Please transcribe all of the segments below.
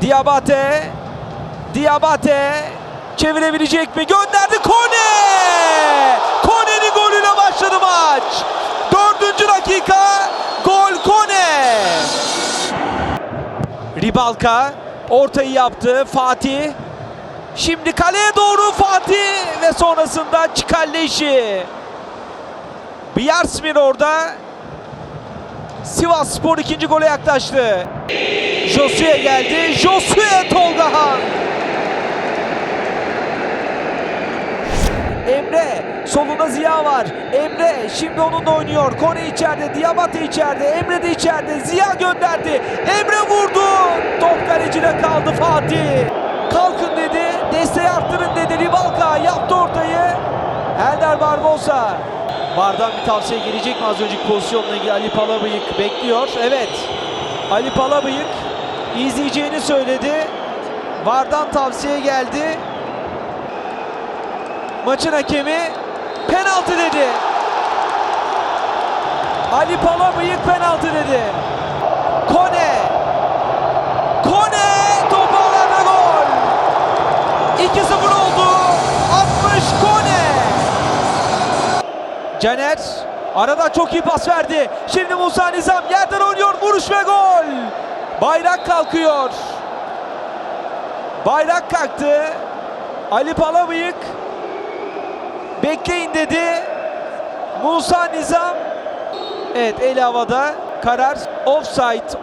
Diabate. Diabate. Çevirebilecek mi? Gönderdi Kone! Kone'nin golüyle başladı maç. Dördüncü dakika. Gol Kone. Ribalka ortayı yaptı. Fatih. Şimdi kaleye doğru Fatih ve sonrasında Çikalleşi. Biyarsmir orada. Sivas Spor ikinci gole yaklaştı. Josue geldi. Josue Tolgahan. Emre solunda Ziya var. Emre şimdi onunla oynuyor. Kone içeride, Diabate içeride, Emre de içeride. Ziya gönderdi. Emre vurdu. Top kalecide kaldı Fatih. Kalkın dedi. Desteği arttırın dedi. Ribalka yaptı ortayı. Elder Barbosa. Vardan bir tavsiye gelecek mi az önceki pozisyonla ilgili Ali Palabıyık bekliyor. Evet. Ali Palabıyık izleyeceğini söyledi. Vardan tavsiye geldi. Maçın hakemi penaltı dedi. Ali Palabıyık penaltı dedi. Caner arada çok iyi pas verdi. Şimdi Musa Nizam yerden oynuyor. Vuruş ve gol. Bayrak kalkıyor. Bayrak kalktı. Ali Palabıyık bekleyin dedi. Musa Nizam Evet el havada karar offside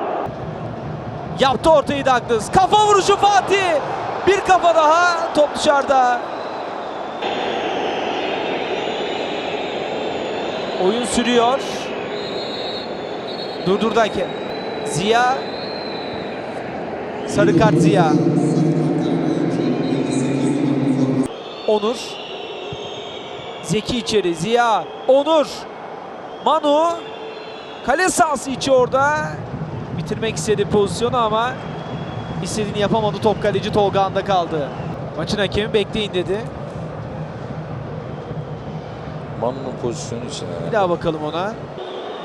yaptı ortayı Douglas kafa vuruşu Fatih bir kafa daha top dışarıda oyun sürüyor. Durdurdu hakem Ziya. Sarı kart Ziya. Onur. Zeki içeri. Ziya. Onur. Manu. Kale sahası içi orada. Bitirmek istedi pozisyonu ama istediğini yapamadı. Top kaleci Tolga'nda kaldı. Maçın hakemi bekleyin dedi. Manu'nun pozisyonu için Bir daha bakalım ona.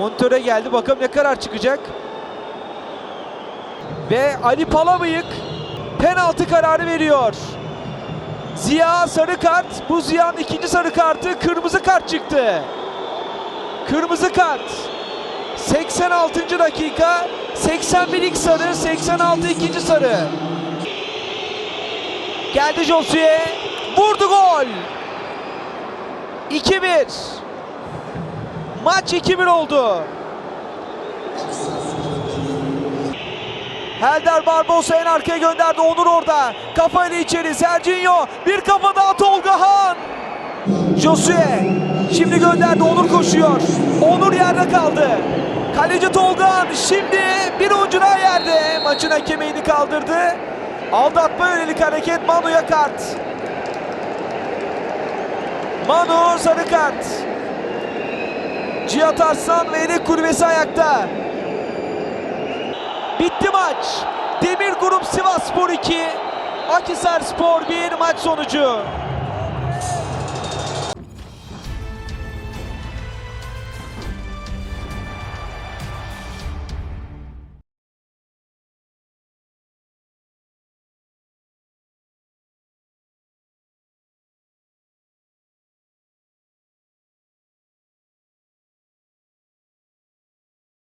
Monitöre geldi. Bakalım ne karar çıkacak. Ve Ali Palabıyık penaltı kararı veriyor. Ziya sarı kart. Bu Ziya'nın ikinci sarı kartı. Kırmızı kart çıktı. Kırmızı kart. 86. dakika. 81 ilk sarı. 86 ikinci sarı. Geldi Josue. Vurdu gol. 2-1. Maç 2-1 oldu. Helder Barbosa en arkaya gönderdi. Onur orada. Kafayla içeri. Serginho. Bir kafa daha Tolga Han. Josue. Şimdi gönderdi. Onur koşuyor. Onur yerde kaldı. Kaleci Tolga Han. Şimdi bir oyuncu daha yerde. Maçın hakemini kaldırdı. Aldatma yönelik hareket. Manu'ya kart. Manu sarı. Cihat Arslan ve yedek kulübesi ayakta. Bitti maç. Demir Grup Sivas Spor 2, Akhisar Spor 1 maç sonucu.